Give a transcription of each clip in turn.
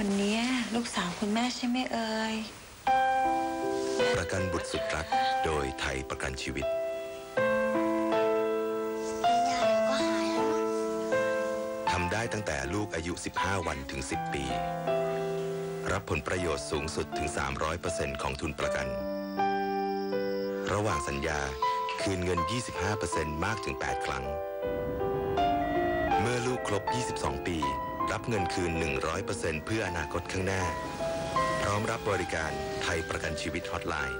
คนนี้ลูกสาวคุณแม่ใช่ไหมเอ่ย ประกันบุตรสุดรักโดยไทยประกันชีวิตยาเดี๋ยวก็หายแล้วทำได้ตั้งแต่ลูกอายุ 15 วันถึง 10 ปี รับผลประโยชน์สูงสุดถึง 300%ของทุนประกัน ระหว่างสัญญาคืนเงิน 25%มากถึง 8 ครั้ง เมื่อลูกครบ 22 ปี เงินคืน 100%เพื่ออนาคตข้างหน้า พร้อมรับบริการไทยประกันชีวิตฮอตไลน์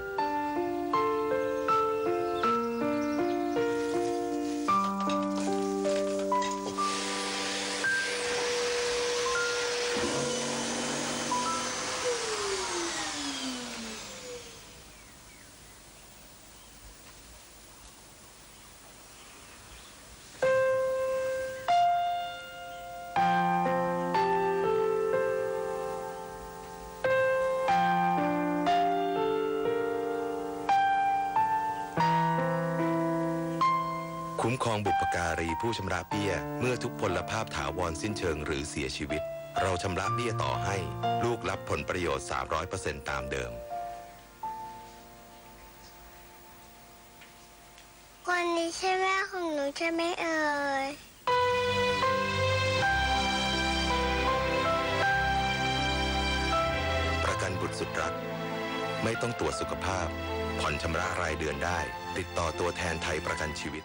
คุ้มครองบุปการีผู้ชำระเบี้ย เมื่อทุกพลภาพถาวรสิ้นเชิงหรือเสียชีวิต เราชำระเบี้ยต่อให้ ลูกรับผลประโยชน์ 300%ตามเดิมคนนี้ใช่แม่ของหนูใช่ไหมเอ่ย ประกันบุตรสุดรัก ไม่ต้องตรวจสุขภาพ ผ่อนชำระรายเดือนได้ ติดต่อตัวแทนไทยประกันชีวิต